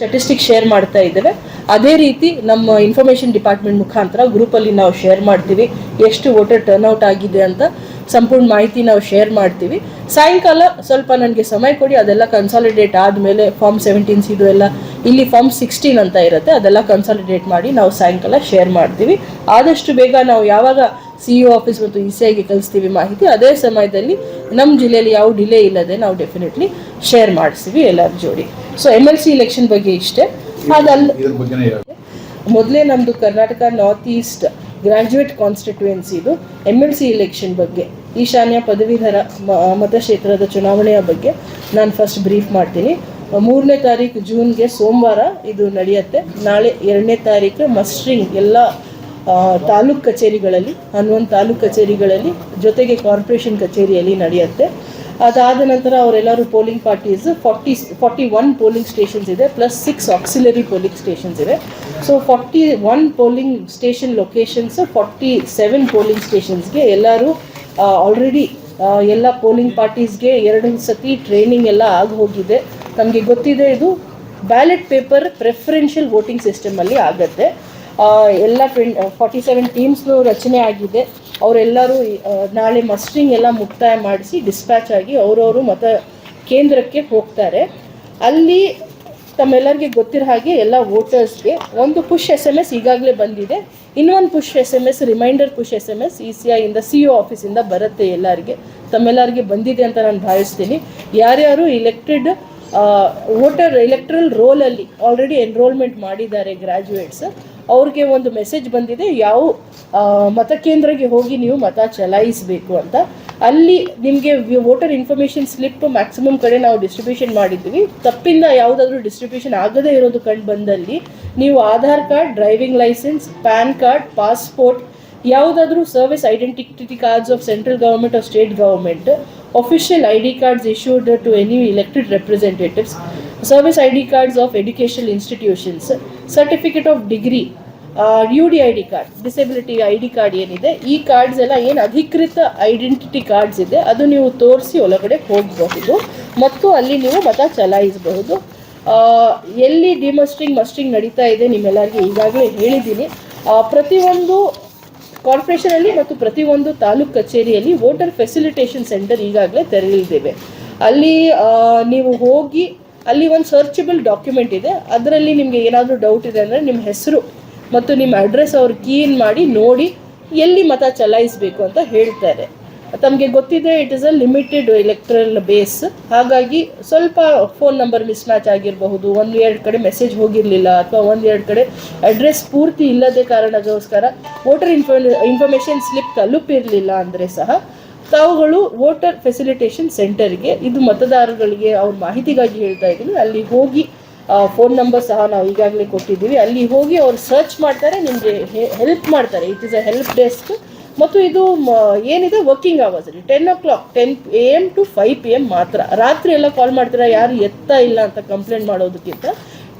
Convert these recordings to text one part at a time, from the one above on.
Statistic share ಮಾಡ್ತಾ ಇದ್ದೇವೆ. ಅದೇ ರೀತಿ ನಮ್ಮ ಇನ್ಫಾರ್ಮೇಷನ್ ಡಿಪಾರ್ಟ್ಮೆಂಟ್ ಮುಖಾಂತರ ಗ್ರೂಪಲ್ಲಿ ನಾವು ಶೇರ್ ಮಾಡ್ತೀವಿ. ಎಷ್ಟು ವೋಟರ್ ಟರ್ನ್ಔಟ್ ಆಗಿದೆ ಅಂತ ಸಂಪೂರ್ಣ ಮಾಹಿತಿ ನಾವು ಶೇರ್ ಮಾಡ್ತೀವಿ. ಸಾಯಂಕಾಲ ಸ್ವಲ್ಪ ನನಗೆ ಸಮಯ ಕೊಡಿ, ಅದೆಲ್ಲ ಕನ್ಸಾಲಿಡೇಟ್ ಆದಮೇಲೆ ಫಾರ್ಮ್ ಸೆವೆಂಟೀನ್ಸ್ ಇದು ಎಲ್ಲ, ಇಲ್ಲಿ ಫಾರ್ಮ್ ಸಿಕ್ಸ್ಟೀನ್ ಅಂತ ಇರುತ್ತೆ, ಅದೆಲ್ಲ ಕನ್ಸಾಲಿಡೇಟ್ ಮಾಡಿ ನಾವು ಸಾಯಂಕಾಲ ಶೇರ್ ಮಾಡ್ತೀವಿ. ಆದಷ್ಟು ಬೇಗ ನಾವು ಯಾವಾಗ ಸಿ ಇ ಆಫೀಸ್ ಮತ್ತು ಇ ಸಿ ಐಗೆ ಕಳಿಸ್ತೀವಿ ಮಾಹಿತಿ, ಅದೇ ಸಮಯದಲ್ಲಿ ನಮ್ಮ ಜಿಲ್ಲೆಯಲ್ಲಿ ಯಾವ ಡಿಲೇ ಇಲ್ಲದೆ ನಾವು ಡೆಫಿನೆಟ್ಲಿ ಶೇರ್ ಮಾಡಿಸ್ತೀವಿ ಎಲ್ಲರ ಜೋಡಿ. So M L C election ಬಗ್ಗೆ ಇಷ್ಟೇ. ಅದಲ್ಲ ಮೊದಲೇ ನಮ್ಮದು ಕರ್ನಾಟಕ ನಾರ್ತ್ ಈಸ್ಟ್ ಗ್ರಾಜ್ಯುಯೇಟ್ ಕಾನ್ಸ್ಟಿಟ್ಯೂಯೆನ್ಸಿದು ಎಂ ಎಲ್ ಸಿ ಇಲೆಕ್ಷನ್ ಬಗ್ಗೆ. ಈಶಾನ್ಯ ಪದವೀಧರ ಮತಕ್ಷೇತ್ರದ ಚುನಾವಣೆಯ ಬಗ್ಗೆ ನಾನು ಫಸ್ಟ್ ಬ್ರೀಫ್ ಮಾಡ್ತೀನಿ. ಮೂರನೇ ತಾರೀಕು ಜೂನ್ಗೆ ಸೋಮವಾರ ಇದು ನಡೆಯುತ್ತೆ. ನಾಳೆ ಎರಡನೇ ತಾರೀಕು ಮಸ್ಟ್ರಿಂಗ್ ಎಲ್ಲ ತಾಲೂಕ್ ಕಚೇರಿಗಳಲ್ಲಿ ಹನ್ನೊಂದು ತಾಲೂಕ್ ಕಚೇರಿಗಳಲ್ಲಿ ಜೊತೆಗೆ ಕಾರ್ಪೊರೇಷನ್ ಕಚೇರಿಯಲ್ಲಿ ನಡೆಯುತ್ತೆ. ಅದಾದ ನಂತರ ಅವರೆಲ್ಲರೂ polling parties, forty forty one polling stations ಇದೆ, plus six auxiliary polling stations ಇದೆ. So forty one polling station locations forty seven polling ಸ್ಟೇಷನ್ಸ್ಗೆ ಎಲ್ಲರೂ ಆಲ್ರೆಡಿ ಎಲ್ಲ ಪೋಲಿಂಗ್ ಪಾರ್ಟೀಸ್ಗೆ ಎರಡು ಸತಿ ಟ್ರೈನಿಂಗ್ ಎಲ್ಲ ಆಗಿ ಹೋಗಿದೆ. ನಮಗೆ ಗೊತ್ತಿದೆ ಇದು ಬ್ಯಾಲೆಟ್ ಪೇಪರ್ ಪ್ರೆಫರೆನ್ಷಿಯಲ್ ವೋಟಿಂಗ್ ಸಿಸ್ಟಮಲ್ಲಿ ಆಗುತ್ತೆ. ಎಲ್ಲ ಟ್ವೆಂಟ್ ಫಾರ್ಟಿ ಸೆವೆನ್ ಟೀಮ್ಸ್ನು ರಚನೆ ಆಗಿದೆ. ಅವರೆಲ್ಲರೂ ನಾಳೆ ಮಸ್ಟ್ರಿಂಗ್ ಎಲ್ಲ ಮುಕ್ತಾಯ ಮಾಡಿಸಿ ಡಿಸ್ಪ್ಯಾಚ್ ಆಗಿ ಅವರವರು ಮತ ಕೇಂದ್ರಕ್ಕೆ ಹೋಗ್ತಾರೆ. ಅಲ್ಲಿ ತಮ್ಮೆಲ್ಲರಿಗೆ ಗೊತ್ತಿರೋ ಹಾಗೆ ಎಲ್ಲ ವೋಟರ್ಸ್ಗೆ ಒಂದು ಪುಷ್ ಎಸ್ ಎಂ ಎಸ್ ಈಗಾಗಲೇ ಬಂದಿದೆ. ಇನ್ನೊಂದು push S M S reminder push S M S E C ಐಯಿಂದ C O ಆಫೀಸಿಂದ ಬರುತ್ತೆ ಎಲ್ಲರಿಗೆ. ತಮ್ಮೆಲ್ಲರಿಗೆ ಬಂದಿದೆ ಅಂತ ನಾನು ಭಾವಿಸ್ತೀನಿ. ಯಾರ್ಯಾರು ಇಲೆಕ್ಟೆಡ್ ವೋಟರ್ ಎಲೆಕ್ಟ್ರಲ್ ರೋಲಲ್ಲಿ ಆಲ್ರೆಡಿ ಎನ್ರೋಲ್ಮೆಂಟ್ ಮಾಡಿದ್ದಾರೆ ಗ್ರ್ಯಾಜುಯೇಟ್ಸ್ ಅವ್ರಿಗೆ ಒಂದು ಮೆಸೇಜ್ ಬಂದಿದೆ ಯಾವ ಮತ ಕೇಂದ್ರಕ್ಕೆ ಹೋಗಿ ನೀವು ಮತ ಚಲಾಯಿಸಬೇಕು ಅಂತ. ಅಲ್ಲಿ ನಿಮಗೆ ವೋಟರ್ ಇನ್ಫಾರ್ಮೇಷನ್ ಸ್ಲಿಪ್ ಮ್ಯಾಕ್ಸಿಮಮ್ ಕಡೆ ನಾವು ಡಿಸ್ಟ್ರಿಬ್ಯೂಷನ್ ಮಾಡಿದ್ವಿ. ತಪ್ಪಿಂದ ಯಾವುದಾದ್ರೂ ಡಿಸ್ಟ್ರಿಬ್ಯೂಷನ್ ಆಗದೇ ಇರೋದು ಕಂಡು ಬಂದಲ್ಲಿ ನೀವು Aadhaar card driving licence PAN card passport ಯಾವುದಾದ್ರೂ service identity cards of central government of state government official I D cards issued to any elected representatives, service ID cards of educational institutions, certificate of degree, U D I D card disability I D card ಏನಿದೆ ಈ cards ಎಲ್ಲ ಏನು ಅಧಿಕೃತ identity cards ಇದೆ ಅದು ನೀವು ತೋರಿಸಿ ಒಳಗಡೆ ಹೋಗಬಹುದು. ಮತ್ತು ಅಲ್ಲಿ ನೀವು ಮತ ಚಲಾಯಿಸಬಹುದು. ಎಲ್ಲಿ ಡಿಮಸ್ಟ್ರಿಂಗ್ ಮಸ್ಟಿಂಗ್ ನಡೀತಾ ಇದೆ ನಿಮ್ಮೆಲ್ಲರಿಗೆ ಈಗಾಗಲೇ ಹೇಳಿದ್ದೀನಿ. ಪ್ರತಿಯೊಂದು ಕಾರ್ಪೊರೇಷನಲ್ಲಿ ಮತ್ತು ಪ್ರತಿಯೊಂದು ತಾಲೂಕ್ ಕಚೇರಿಯಲ್ಲಿ ವೋಟರ್ ಫೆಸಿಲಿಟೇಷನ್ ಸೆಂಟರ್ ಈಗಾಗಲೇ ತೆರೆಯಲಿದ್ದೇವೆ ಅಲ್ಲಿ ನೀವು ಹೋಗಿ ಅಲ್ಲಿ ಒಂದು ಸರ್ಚಬಲ್ ಡಾಕ್ಯುಮೆಂಟ್ ಇದೆ. ಅದರಲ್ಲಿ ನಿಮಗೆ ಏನಾದರೂ ಡೌಟ್ ಇದೆ ಅಂದರೆ ನಿಮ್ಮ ಹೆಸರು ಮತ್ತು ನಿಮ್ಮ ಅಡ್ರೆಸ್ ಅವ್ರು ಕೀನ್ ಮಾಡಿ ನೋಡಿ ಎಲ್ಲಿ ಮತ ಚಲಾಯಿಸಬೇಕು ಅಂತ ಹೇಳ್ತಾರೆ. ತಮಗೆ ಗೊತ್ತಿದೆ it is a limited electoral base ಹಾಗಾಗಿ ಸ್ವಲ್ಪ ಫೋನ್ ನಂಬರ್ ಮಿಸ್ ಮ್ಯಾಚ್ ಆಗಿರಬಹುದು. ಒಂದು ಎರಡು ಕಡೆ ಮೆಸೇಜ್ ಹೋಗಿರಲಿಲ್ಲ ಅಥವಾ ಒಂದು ಎರಡು ಕಡೆ ಅಡ್ರೆಸ್ ಪೂರ್ತಿ ಇಲ್ಲದೆ ಕಾರಣಕ್ಕೋಸ್ಕರ ವೋಟರ್ ಇನ್ಫೋ ಇನ್ಫಾರ್ಮೇಷನ್ ಸ್ಲಿಪ್ ತಲುಪಿರಲಿಲ್ಲ ಅಂದರೆ ಸಹ ತಾವುಗಳು ವೋಟರ್ ಫೆಸಿಲಿಟೇಷನ್ ಸೆಂಟರ್ಗೆ ಇದು ಮತದಾರಗಳಿಗೆ ಅವ್ರ ಮಾಹಿತಿಗಾಗಿ ಹೇಳ್ತಾ ಇದ್ದೀನಿ. ಅಲ್ಲಿ ಹೋಗಿ ಫೋನ್ ನಂಬರ್ ಸಹ ನಾವು ಈಗಾಗಲೇ ಕೊಟ್ಟಿದ್ದೀವಿ. ಅಲ್ಲಿ ಹೋಗಿ ಅವ್ರು ಸರ್ಚ್ ಮಾಡ್ತಾರೆ, ನಿಮಗೆ ಹೆಲ್ಪ್ ಮಾಡ್ತಾರೆ. It is a help desk ಮತ್ತು ಇದು ಏನಿದೆ? Working hours ten o'clock ten A M to five P M ಮಾತ್ರ. ರಾತ್ರಿ ಎಲ್ಲ ಕಾಲ್ ಮಾಡ್ತೀರಾ? ಯಾರು ಎತ್ತಾ ಇಲ್ಲ ಅಂತ ಕಂಪ್ಲೇಂಟ್ ಮಾಡೋದಕ್ಕಿಂತ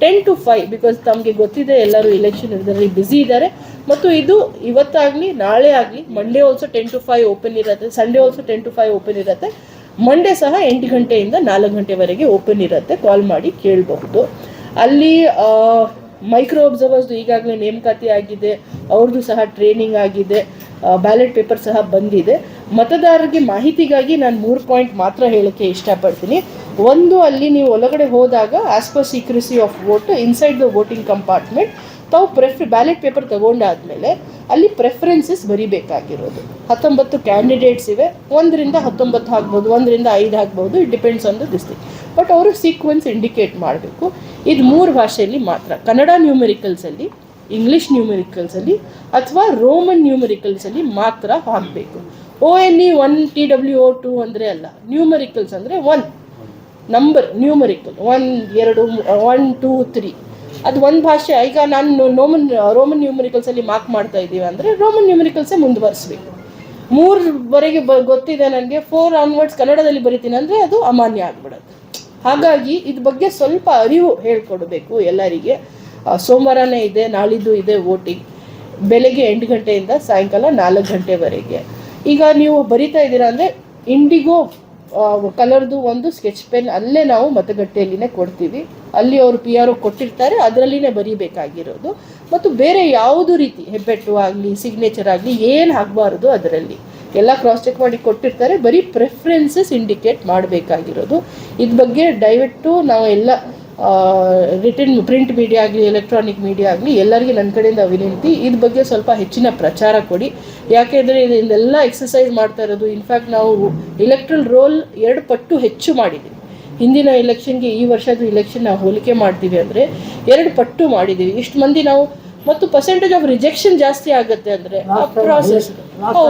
ಟೆನ್ ಟು ಫೈವ್ ಬಿಕಾಸ್ ತಮಗೆ ಗೊತ್ತಿದೆ, ಎಲ್ಲರೂ ಇಲೆಕ್ಷನ್ ಇದರಲ್ಲಿ ಬ್ಯುಸಿ ಇದ್ದಾರೆ. ಮತ್ತು ಇದು ಇವತ್ತಾಗಲಿ, ನಾಳೆ ಆಗಲಿ Monday also ten to five open ಇರುತ್ತೆ Sunday also ten to five open ಇರುತ್ತೆ. ಮಂಡೇ ಸಹ ಎಂಟು ಗಂಟೆಯಿಂದ ನಾಲ್ಕು ಗಂಟೆವರೆಗೆ ಓಪನ್ ಇರುತ್ತೆ. ಕಾಲ್ ಮಾಡಿ ಕೇಳಬಹುದು. ಅಲ್ಲಿ ಮೈಕ್ರೋ ಅಬ್ಸರ್ವರ್ಸ್ದು ಈಗಾಗಲೇ ನೇಮಕಾತಿ ಆಗಿದೆ ಅವ್ರದ್ದು ಸಹ ಟ್ರೈನಿಂಗ್ ಆಗಿದೆ ಬ್ಯಾಲೆಟ್ ಪೇಪರ್ ಸಹ ಬಂದಿದೆ. ಮತದಾರರಿಗೆ ಮಾಹಿತಿಗಾಗಿ ನಾನು ಮೂರು ಪಾಯಿಂಟ್ ಮಾತ್ರ ಹೇಳೋಕ್ಕೆ ಇಷ್ಟಪಡ್ತೀನಿ. ಒಂದು, ಅಲ್ಲಿ ನೀವು ಒಳಗಡೆ ಹೋದಾಗ as per secrecy of vote inside the voting compartment ತಾವು ಪ್ರೆಫ್ ಬ್ಯಾಲೆಟ್ ಪೇಪರ್ ತಗೊಂಡಾದ್ಮೇಲೆ ಅಲ್ಲಿ ಪ್ರೆಫರೆನ್ಸಸ್ ಬರೀಬೇಕಾಗಿರೋದು. ಹತ್ತೊಂಬತ್ತು ಕ್ಯಾಂಡಿಡೇಟ್ಸ್ ಇವೆ. ಒಂದರಿಂದ ಹತ್ತೊಂಬತ್ತು ಹಾಕ್ಬೋದು ಒಂದರಿಂದ ಐದು ಹಾಕ್ಬೋದು it depends on the district but ಅವರು ಸೀಕ್ವೆನ್ಸ್ ಇಂಡಿಕೇಟ್ ಮಾಡಬೇಕು. ಇದು ಮೂರು ಭಾಷೆಯಲ್ಲಿ ಮಾತ್ರ. ಕನ್ನಡ ನ್ಯೂಮೆರಿಕಲ್ಸಲ್ಲಿ ಇಂಗ್ಲೀಷ್ ನ್ಯೂಮೆರಿಕಲ್ಸಲ್ಲಿ ಅಥವಾ ರೋಮನ್ ನ್ಯೂಮೆರಿಕಲ್ಸಲ್ಲಿ ಮಾತ್ರ ಹಾಕಬೇಕು. O N E one T W O two ಅಂದರೆ ಅಲ್ಲ. ನ್ಯೂಮೆರಿಕಲ್ಸ್ ಅಂದರೆ ಒನ್ ನಂಬರ್ ನ್ಯೂಮರಿಕಲ್ ಒನ್ ಎರಡು ಒನ್ ಟೂ ತ್ರೀ ಅದು ಒಂದು ಭಾಷೆ, ಈಗ ನಾನು ನೋಮನ್ ರೋಮನ್ ನ್ಯೂಮರಿಕಲ್ಸಲ್ಲಿ ಮಾರ್ಕ್ ಮಾಡ್ತಾ ಇದ್ದೀವಿ ಅಂದರೆ ರೋಮನ್ ನ್ಯೂಮರಿಕಲ್ಸೇ ಮುಂದುವರಿಸ್ಬೇಕು. ಮೂರವರೆಗೆ ಬ ಗೊತ್ತಿದೆ ನನಗೆ ಫೋರ್ ಆನ್ವರ್ಡ್ಸ್ ಕನ್ನಡದಲ್ಲಿ ಬರಿತೀನಿ ಅಂದರೆ ಅದು ಅಮಾನ್ಯ ಆಗಿಬಿಡುತ್ತೆ. ಹಾಗಾಗಿ ಇದ್ರ ಬಗ್ಗೆ ಸ್ವಲ್ಪ ಅರಿವು ಹೇಳ್ಕೊಡ್ಬೇಕು ಎಲ್ಲರಿಗೆ. ಸೋಮವಾರನೇ ಇದೆ, ನಾಳಿದ್ದು ಇದೆ ವೋಟಿಂಗ್ ಬೆಳಗ್ಗೆ ಎಂಟು ಗಂಟೆಯಿಂದ ಸಾಯಂಕಾಲ ನಾಲ್ಕು ಗಂಟೆವರೆಗೆ. ಈಗ ನೀವು ಬರಿತಾ ಇದ್ದೀರಾ ಅಂದರೆ ಇಂಡಿಗೋ ಕಲರ್ದು ಒಂದು ಸ್ಕೆಚ್ ಪೆನ್ ಅಲ್ಲೇ ನಾವು ಮತಗಟ್ಟೆಯಲ್ಲಿನೇ ಕೊಡ್ತೀವಿ. ಅಲ್ಲಿ ಅವರು ಪಿ ಆರ್ ಕೊಟ್ಟಿರ್ತಾರೆ, ಅದರಲ್ಲಿನೇ ಬರೀಬೇಕಾಗಿರೋದು. ಮತ್ತು ಬೇರೆ ಯಾವುದು ರೀತಿ, ಹೆಬ್ಬೆಟ್ಟು ಆಗಲಿ ಸಿಗ್ನೇಚರ್ ಆಗಲಿ ಏನು ಆಗಬಾರ್ದು ಅದರಲ್ಲಿ. ಎಲ್ಲ ಕ್ರಾಸ್ ಚೆಕ್ ಮಾಡಿ ಕೊಟ್ಟಿರ್ತಾರೆ, ಬರೀ ಪ್ರೆಫರೆನ್ಸಸ್ ಇಂಡಿಕೇಟ್ ಮಾಡಬೇಕಾಗಿರೋದು. ಇದ್ರ ಬಗ್ಗೆ ದಯವಿಟ್ಟು ನಾವು ಎಲ್ಲ ರಿಟರ್ನ್ ಪ್ರಿಂಟ್ ಮೀಡಿಯಾ ಆಗಲಿ ಎಲೆಕ್ಟ್ರಾನಿಕ್ ಮೀಡಿಯಾ ಆಗಲಿ ಎಲ್ಲರಿಗೂ ನನ್ನ ಕಡೆಯಿಂದ ವಿನಂತಿ. ಇದ್ರ ಬಗ್ಗೆ ಸ್ವಲ್ಪ ಹೆಚ್ಚಿನ ಪ್ರಚಾರ ಕೊಡಿ. ಯಾಕೆಂದರೆ ಇದೆಲ್ಲ ಎಕ್ಸಸೈಸ್ ಮಾಡ್ತಾ ಇರೋದು. ಇನ್ಫ್ಯಾಕ್ಟ್ ನಾವು ಇಲೆಕ್ಟ್ರಲ್ ರೋಲ್ ಎರಡು ಪಟ್ಟು ಹೆಚ್ಚು ಮಾಡಿದ್ದೀವಿ ಹಿಂದಿನ ಎಲೆಕ್ಷನ್ಗೆ ಈ ವರ್ಷದ ಇಲೆಕ್ಷನ್ ನಾವು ಹೋಲಿಕೆ ಮಾಡ್ತೀವಿ ಅಂದರೆ ಎರಡು ಪಟ್ಟು ಮಾಡಿದ್ದೀವಿ ಇಷ್ಟು ಮಂದಿ ನಾವು ಮತ್ತು ಪರ್ಸೆಂಟೇಜ್ ಆಫ್ ರಿಜೆಕ್ಷನ್ ಜಾಸ್ತಿ ಆಗುತ್ತೆ ಅಂದರೆ ಪ್ರಾಸೆಸ್ ಹೌದು.